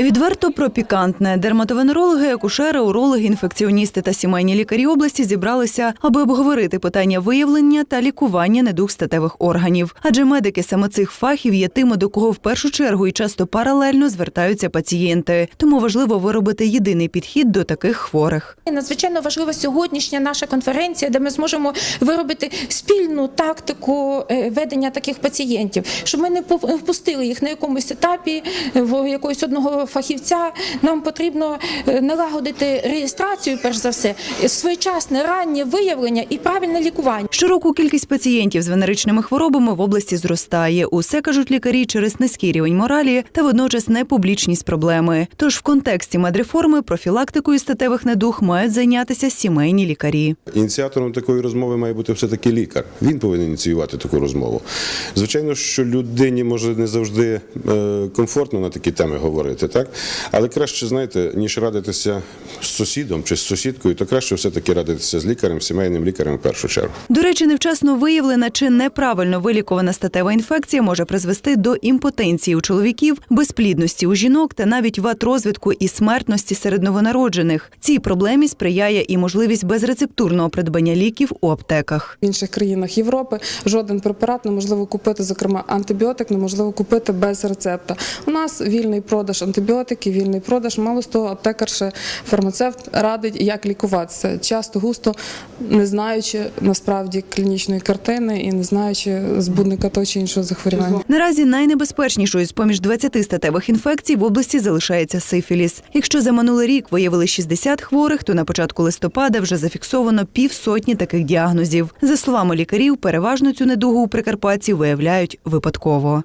Відверто про пікантне. Дерматовенерологи, акушери, урологи, інфекціоністи та сімейні лікарі області зібралися, аби обговорити питання виявлення та лікування недуг статевих органів. Адже медики саме цих фахів є тими, до кого в першу чергу і часто паралельно звертаються пацієнти. Тому важливо виробити єдиний підхід до таких хворих. Надзвичайно важлива сьогоднішня наша конференція, де ми зможемо виробити спільну тактику е, ведення таких пацієнтів, щоб ми не пу- впустили їх на якомусь етапі в якогось одного фахівця. Нам потрібно е, налагодити реєстрацію, перш за все, своєчасне раннє виявлення і правильне лікування. Щороку кількість пацієнтів з венеричними хворобами в області зростає. Усе кажуть лікарі через низький рівень моралі та водночас непублічність проблеми. Тож в контексті медреформи профілактикою статевих недуг мають зайнятися сімейні лікарі. Ініціатором такої розмови має бути все-таки лікар. Він повинен ініціювати таку розмову. Звичайно, що людині може не завжди е, комфортно на такі теми говорити, так? Але краще, знаєте, ніж радитися з сусідом чи з сусідкою, то краще все-таки радитися з лікарем, сімейним лікарем в першу чергу. До речі, невчасно виявлена чи неправильно вилікувана статева інфекція може призвести до імпотенції у чоловіків, безплідності у жінок та навіть вад розвитку і смертності серед новонароджених. Цій проблемі сприяє і можливість безрецептурного придбання ліків у аптеках. В інших країнах Європи жоден препарат неможливо купити, зокрема антибіотик, неможливо купити без рецепта. У нас вільний продаж антибіотиків, вільний продаж. Мало з того, аптекар ще фармацевт радить, як лікуватися. Часто густо не знаючи насправді клінічної картини і не знаючи збудника того чи іншого захворювання. Наразі найнебезпечнішою з поміж 20 статевих інфекцій в області залишається сифіліс. Якщо за минулий рік виявили 60 хворих, то на початку листопада вже зафіксовано півсотні таких діагнозів. За словами лікарів, переважно цю недугу у прикарпатці виявляють випадково.